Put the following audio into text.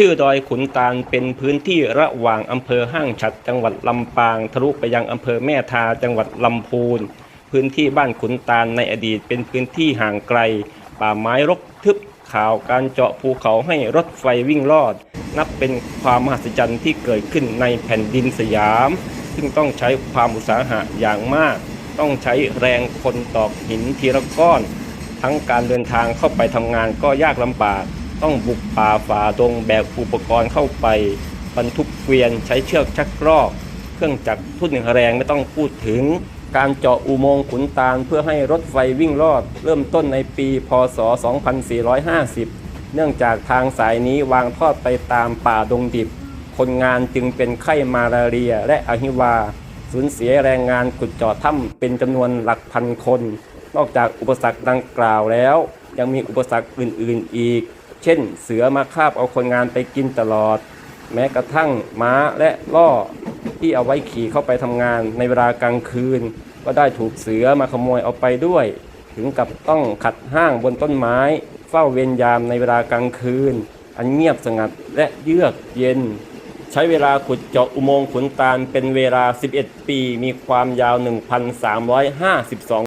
ชื่อดอยขุนตาลเป็นพื้นที่ระหว่างอำเภอห้างฉัดจังหวัดลำปาง ทะลุไปยังอำเภอแม่ทาจังหวัดลำพูน พื้นที่บ้านขุนตาลในอดีตเป็นพื้นที่ห่างไกล ป่าไม้รกทึบข่าวการเจาะภูเขาให้รถไฟวิ่งลอด นับเป็นความมหัศจรรย์ที่เกิดขึ้นในแผ่นดินสยาม ซึ่งต้องใช้ความอุตสาหะอย่างมาก ต้องใช้แรงคนตอกหินทีละก้อน ทั้งการเดินทางเข้าไปทำงานก็ยากลำบาก ต้องบุกป่าฝ่าดงแบกอุปกรณ์เข้าไป บรรทุกเกวียนใช้เชือกชักรอกเครื่องจักรทุ่นแรงไม่ต้องพูดถึง การเจาะอุโมงค์ขุนตาลเพื่อให้รถไฟวิ่งรอด เริ่มต้นในปี พศ 2450 เนื่องจากทางสายนี้วางทอดไปตามป่าดงดิบ คนงานจึงเป็นไข้มาลาเรียและอหิวา สูญเสียแรงงานขุดเจาะถ้ำเป็นจำนวนหลักพันคน นอกจากอุปสรรคดังกล่าวแล้ว ยังมีอุปสรรคอื่นๆอีก เช่น เสือมาคาบเอาคนงานไปกินตลอด แม้กระทั่งม้าและล่อที่เอาไว้ขี่เข้าไปทำงานในเวลากลางคืน ก็ได้ถูกเสือมาขโมยเอาไปด้วย ถึงกับต้องขัดห้างบนต้นไม้ เฝ้าเวรยามในเวลากลางคืน อันเงียบสงัดและเยือกเย็น ใช้เวลาขุดเจาะอุโมงค์ขุนตาลเป็นเวลา 11 ปี มีความยาว 1,352